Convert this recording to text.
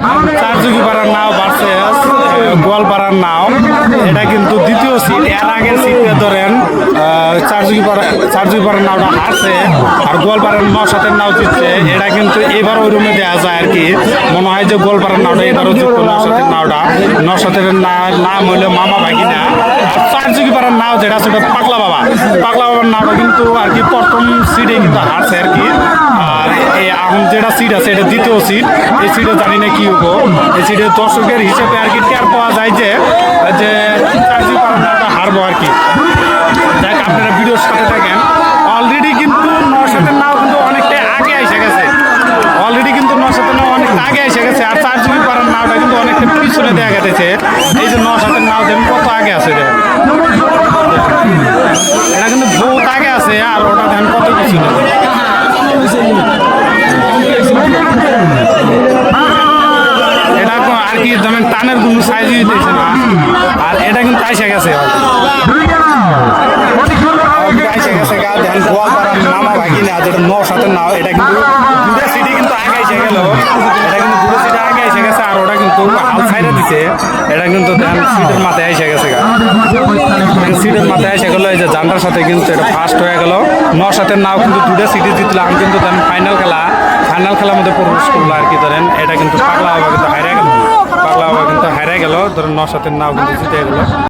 চারযুগি পাড়ার নাও ভার্সেস গোয়ালপাড়ার নাও। এটা কিন্তু দ্বিতীয় সিট এর আগের সিটটা ধরেন চারযুগি পাড়া চারযুগি পাড়ার নাওটা হারছে, আর গোয়ালপাড়ার নশাতের নাও জিতছে। এটা কিন্তু এবার ওই রুমে দেওয়া যায় আর কি। মনে হয় যে গোয়ালপাড়ার নাওটা এবারও জিতবে নশাতের নাওটা। নশাতের না- নাম হইল মামা ভাগিনা। চারযুগি পাড়ার নাও যেটা সেটা পাগলা বাবা। পাগলা বাবার নাওটা কিন্তু আর কি প্রথম সিটে কিন্তু হারছে আর কি। আর সিট আছে, এটা দ্বিতীয় সিট এই সিটে জানি না কি হব। এই সিটে দর্শকের হিসেবে আর কি টের পাওয়া যায় যে যে হারবো আর কি। দেখ, আপনারা ভিডিওর সাথে থাকেন। অলরেডি কিন্তু নশাতের নাও কিন্তু অনেকটা আগে এসে গেছে। অলরেডি কিন্তু নশাতের নাও অনেকটা আগে এসে গেছে। আর চার জিবি পারার নাওটা কিন্তু অনেকটা পিছনে দেওয়া গেছে। এই যে নশাতের নাও দেখুন, কত আগে আছে দেখেন। এটা কিন্তু বহুত আগে আছে আর ওটা দেখেন কত পিছনে। কি যেমন টানের কোনো সাইজই দিতেছে না। আর এটা কিন্তু আইসা গেছে। না সাথে এটা কিন্তু মাথায় গেছে মাথায় গেল, এই যে সাথে কিন্তু এটা ফার্স্ট হয়ে সাথে নাও কিন্তু দুটো সিটি কিন্তু ফাইনাল খেলা। ফাইনাল খেলার মধ্যে প্রবেশ করল আর কি, ধরেন, এটা কিন্তু পাগলা হারিয়ে গেল ধরেন ন সাথে নাও কিন্তু জিতে গেল।